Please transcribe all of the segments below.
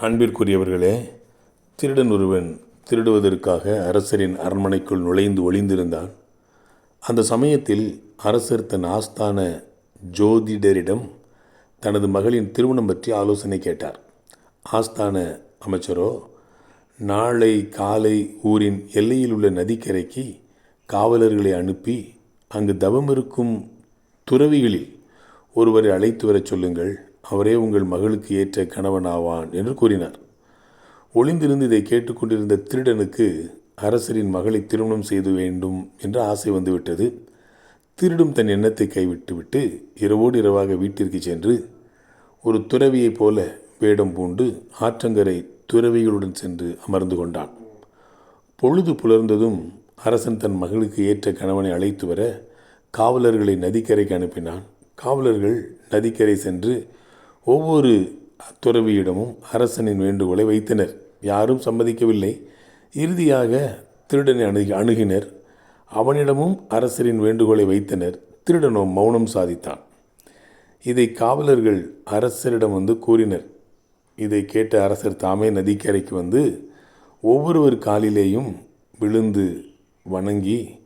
அன்பிற்குரியவர்களே திருடன் ஒருவன் திருடுவதற்காக அரசரின் அரண்மனைக்குள் நுழைந்து ஒளிந்திருந்தான். அந்த சமயத்தில் அரசர் தன் ஆஸ்தான ஜோதிடரிடம் தனது மகளின் திருமணம் பற்றி ஆலோசனை கேட்டார். ஆஸ்தான அமைச்சரோ நாளை காலை ஊரின் எல்லையில் உள்ள நதிக்கரைக்கு காவலர்களை அனுப்பி அங்கு தவம் இருக்கும் துறவிகளில் ஒருவரை அழைத்து வரச் சொல்லுங்கள். அவரே உங்கள் மகளுக்கு ஏற்ற கணவனாவான் என்று கூறினார். ஒளிந்திருந்து இதை கேட்டுக்கொண்டிருந்த திருடனுக்கு அரசரின் மகளை திருமணம் செய்து வேண்டும் என்ற ஆசை வந்துவிட்டது. திருடும் தன் எண்ணத்தை கைவிட்டுவிட்டு இரவோடு இரவாக வீட்டிற்கு சென்று ஒரு துறவியைப் போல வேடம் பூண்டு ஆற்றங்கரை துறவிகளுடன் சென்று அமர்ந்து கொண்டான். பொழுது புலர்ந்ததும் அரசன் தன் மகளுக்கு ஏற்ற கணவனை அழைத்து வர காவலர்களை நதிக்கரைக்கு அனுப்பினான். காவலர்கள் நதிக்கரை சென்று ஒவ்வொரு துறவியிடமும் அரசனின் வேண்டுகோளை வைத்தனர். யாரும் சம்மதிக்கவில்லை. இறுதியாக திருடனை அணுகி அணுகினர். அவனிடமும் அரசரின் வேண்டுகோளை வைத்தனர். திருடனோ மௌனம் சாதித்தான். இதை காவலர்கள் அரசரிடம் வந்து கூறினர். இதை கேட்ட அரசர் தாமே நதிக்கரைக்கு வந்து ஒவ்வொருவர் காலிலேயும் விழுந்து வணங்கி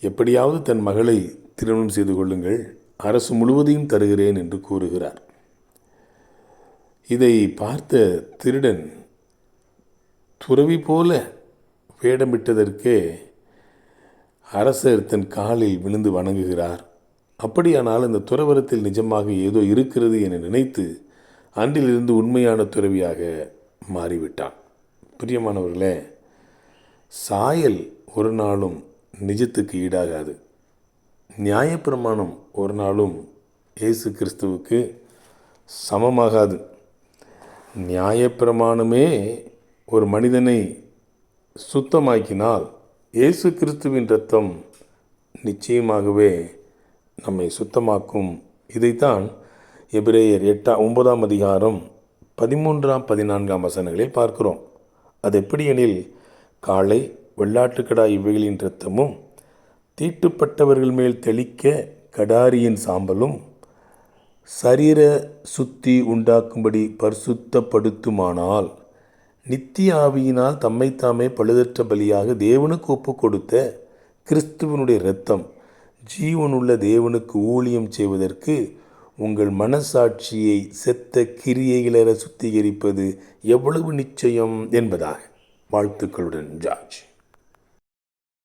எப்படியாவது தன் மகளை திருமணம் செய்து கொள்ளுங்கள். அரசு முழுவதையும் தருகிறேன் என்று கூறுகிறார். இதை பார்த்த திருடன் துறவி போல வேடமிட்டதற்கே அரசர் தன் காலில் விழுந்து வணங்குகிறார். அப்படியானால் இந்த துறவரத்தில் நிஜமாக ஏதோ இருக்கிறது என நினைத்து அன்றிலிருந்து உண்மையான துறவியாக மாறிவிட்டான். பிரியமானவர்களே சாயல் ஒரு நாளும் நிஜத்துக்கு ஈடாகாது. நியாயப்பிரமாணம் ஒரு நாளும் இயேசு கிறிஸ்துவுக்கு சமமாகாது. நியாயப்பிரமாணமே ஒரு மனிதனை சுத்தமாக்கினால் இயேசு கிறிஸ்துவின் ரத்தம் நிச்சயமாகவே நம்மை சுத்தமாக்கும். இதைத்தான் எபிரேயர் எட்டா ஒன்பதாம் அதிகாரம் பதிமூன்றாம் பதினான்காம் வசனங்களில் பார்க்கிறோம். அது எப்படியெனில் காளை வெள்ளாட்டுக்கடா இவைகளின் இரத்தமும் தீட்டுப்பட்டவர்கள் மேல் தெளிக்க கடாரியின் சாம்பலும் சரீர சுத்தி உண்டாக்கும்படி பரிசுத்தப்படுத்துமானால் நித்திய ஆவியினால் தம்மைத்தாமே பழுதற்ற பலியாக தேவனுக்கு ஒப்பு கொடுத்த கிறிஸ்துவனுடைய இரத்தம் ஜீவனுள்ள தேவனுக்கு ஊழியம் செய்வதற்கு உங்கள் மனசாட்சியை செத்த கிரியைகளர சுத்திகரிப்பது எவ்வளவு நிச்சயம் என்பதாக. வாழ்த்துக்களுடன் ஜார்ஜ்.